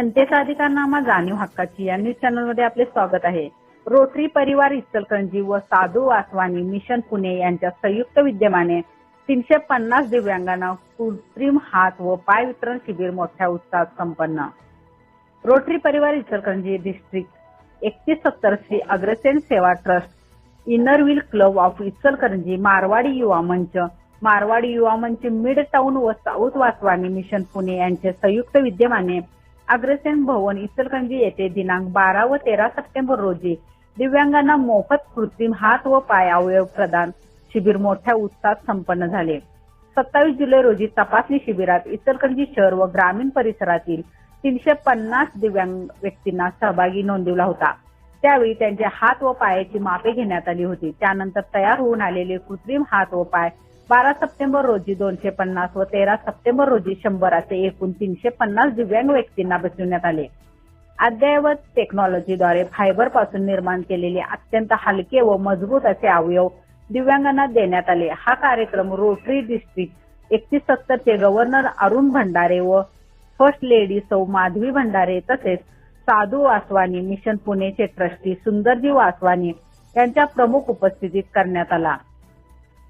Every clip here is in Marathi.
जनतेचा अधिकारनामा जाणीव हक्काची या न्यूज चॅनलमध्ये आपले स्वागत आहे. रोटरी परिवार इचलकरंजी व साधू वासवानी मिशन पुणे यांच्या संयुक्त विद्यमाने तीनशे पन्नास दिव्यांगांना कृत्रिम हात व पाय वितरण शिबिर मोठ्या उत्साहात संपन्न. रोटरी परिवार इचलकरंजी डिस्ट्रिक्ट एकतीस सत्तर Shri Agrasen Seva trust inner wheel club of Ichalkaranji Marwadi Yuva Manch Marwadi Yuva Manch mid town व साऊथ वासवानी मिशन पुणे यांचे संयुक्त विद्यमाने अग्रसेन भवन इचलकरंजी येथे दिनांक बारा व तेरा सप्टेंबर रोजी दिव्यांगांना मोफत कृत्रिम हात व पाय अवयव प्रदान शिबिर मोठ्या उत्साहात संपन्न झाले. सत्तावीस जुलै रोजी तपासणी शिबिरात इचलकरंजी शहर व ग्रामीण परिसरातील तीनशे पन्नास दिव्यांग व्यक्तींना सहभागी नोंदवला होता. त्यावेळी त्यांचे हात व पायाची मापे घेण्यात आली होती. त्यानंतर तयार होऊन आलेले कृत्रिम हात व पाय बारा सप्टेंबर रोजी दोनशे पन्नास व तेरा सप्टेंबर रोजी शंभर असे एकूण तीनशे पन्नास दिव्यांग व्यक्तींना बसविण्यात आले. अद्ययावत टेक्नॉलॉजीद्वारे फायबरपासून निर्माण केलेले अत्यंत हलके व मजबूत असे अवयव दिव्यांगांना देण्यात आले. हा कार्यक्रम रोटरी डिस्ट्रिक्ट एकतीस सत्तरचे गव्हर्नर अरुण भंडारे व फर्स्ट लेडी सौ माधवी भंडारे तसेच साधू वासवानी मिशन पुणेचे ट्रस्टी सुंदरजी वासवानी यांच्या प्रमुख उपस्थितीत करण्यात आला.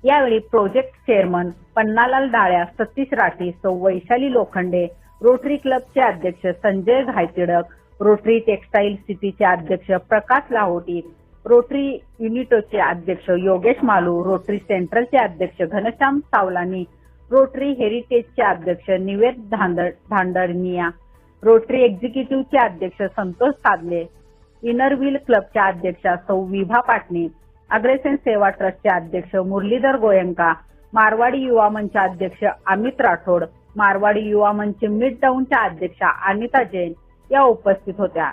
यावेळी प्रोजेक्ट चेअरमन पन्नालाल डाळ्या सतीश राठी सौ वैशाली लोखंडे रोटरी क्लबचे अध्यक्ष संजय घायतिडक रोटरी टेक्सटाईल सिटीचे अध्यक्ष प्रकाश लाहोटी रोटरी युनिटोचे अध्यक्ष योगेश मालू रोटरी सेंट्रलचे अध्यक्ष घनश्याम सावलानी रोटरी हेरिटेजचे अध्यक्ष निवेद धांदड धांडरनिया रोटरी एक्झिक्युटिव्हचे अध्यक्ष संतोष सादले इनरव्हील क्लबच्या अध्यक्षा सौ विभा पाटणे अग्रेसन सेवा ट्रस्टचे अध्यक्ष मुरलीधर गोयंका मारवाडी युवा मंच अध्यक्ष अमित राठोड मारवाडी युवा मंच मिड टाउनच्या अध्यक्षा अनिता जैन या उपस्थित होत्या.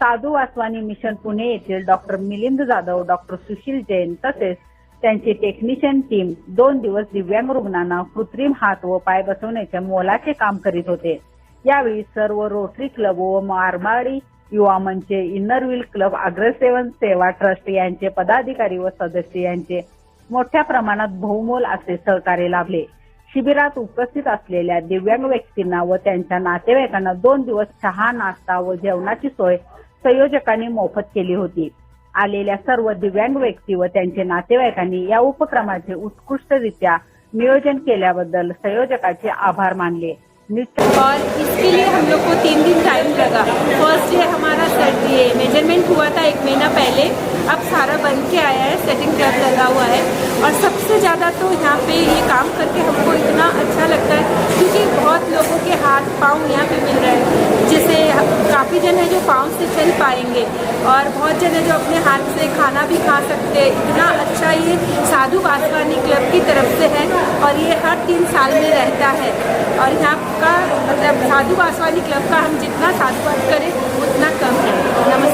साधू वासवानी मिशन पुणे येथील डॉक्टर मिलिंद जाधव डॉक्टर सुशील जैन तसेच त्यांची टेक्निशियन टीम दोन दिवस दिव्यांग रुग्णांना कृत्रिम हात व पाय बसवण्याचे मोलाचे काम करीत होते. यावेळी सर्व रोटरी क्लब व Marwadi Yuva मंचे Inner Wheel Club Agrasen Seva Trust यांचे पदाधिकारी व सदस्य यांचे मोठ्या प्रमाणात बहुमोल असे सहकार्य लाभले. शिबिरात उपस्थित असलेल्या दिव्यांग व्यक्तींना व त्यांच्या नातेवाईकांना दोन दिवस चहा नाश्ता व जेवणाची सोय संयोजकांनी मोफत केली होती. आलेल्या सर्व दिव्यांग व्यक्ती व त्यांचे नातेवाईकांनी या उपक्रमाचे उत्कृष्टरित्या नियोजन केल्याबद्दल संयोजकाचे आभार मानले. निश्चित और इसके लिए हम लोग को तीन दिन टाइम लगा। ज़्यादा तो यहाँ पे ये काम करके हमको इतना अच्छा लगता है, क्योंकि बहुत लोगों के हाथ पाँव यहाँ पे मिल रहे हैं। जैसे काफ़ी जन है जो पाँव से चल पाएँगे, और बहुत जन है जो अपने हाथ से खाना भी खा सकते हैं। इतना अच्छा ये साधु वासवानी क्लब की तरफ़ से है, और ये हर तीन साल में रहता है। और यहाँ का मतलब साधु वासवानी क्लब का हम जितना साधुवाद करें, उतना कम है। नमस्ते।